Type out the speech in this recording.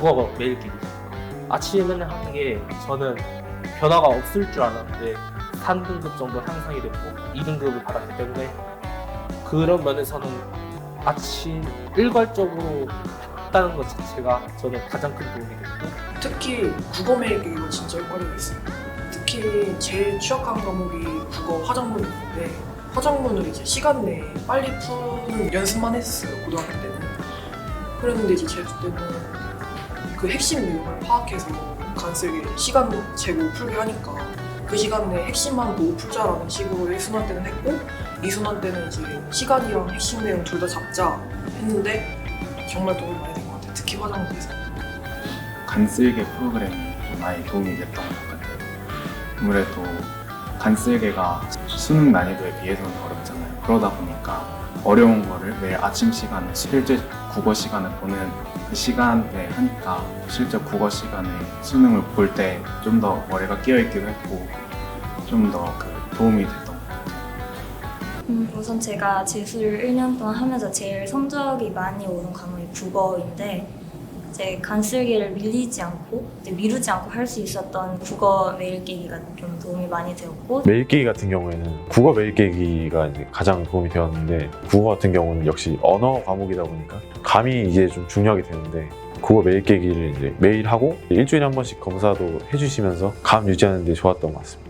국어 매일 끼기. 아침에 맨날 하는 게 저는 변화가 없을 줄 알았는데 3등급 정도 향상이 됐고 2등급을 받았기 때문에 그런 면에서는 아침 일괄적으로 했다는 것 자체가 저는 가장 큰 도움이 됐고 특히 국어 매일기 이거 진짜 효과가 있어요. 특히 제일 취약한 과목이 국어 화작문인데 화작문을 이제 시간 내에 빨리 푸는 연습만 했었어요 고등학교 때는. 그랬는데 이제 재수 때는 그 핵심 내용을 파악해서 간쓸게 시간 재고 풀게 하니까 그 시간 내에 핵심만 보고 풀자라는 식으로 1순환 때는 했고 2순환 때는 이제 시간이랑 핵심 내용 둘 다 잡자 했는데 정말 도움이 많이 된 것 같아요. 특히 화작문에서. 간쓸개 프로그램이 좀 많이 도움이 됐던 것 같아요. 아무래도 간쓸개가 수능 난이도에 비해서는 어렵잖아요. 그러다 보니까 어려운 거를 매일 아침 시간에 실제 국어 시간을 보는 그 시간에 하니까 실제 국어 시간에 수능을 볼 때 좀 더 머리가 끼어있기도 했고 좀 더 그 도움이 됐던 것 같아요. 음, 우선 제가 재수를 1년 동안 하면서 제일 성적이 많이 오른 과목이 국어인데 이 제 간슬기를 밀리지 않고 미루지 않고 할 수 있었던 국어 매일 깨기가 좀 도움이 많이 되었고 매일 깨기 같은 경우에는 국어 매일 깨기가 이제 가장 도움이 되었는데 국어 같은 경우는 역시 언어 과목이다 보니까 감이 이제 좀 중요하게 되는데 국어 매일 깨기를 이제 매일 하고 일주일에 한 번씩 검사도 해주시면서 감 유지하는 데 좋았던 것 같습니다.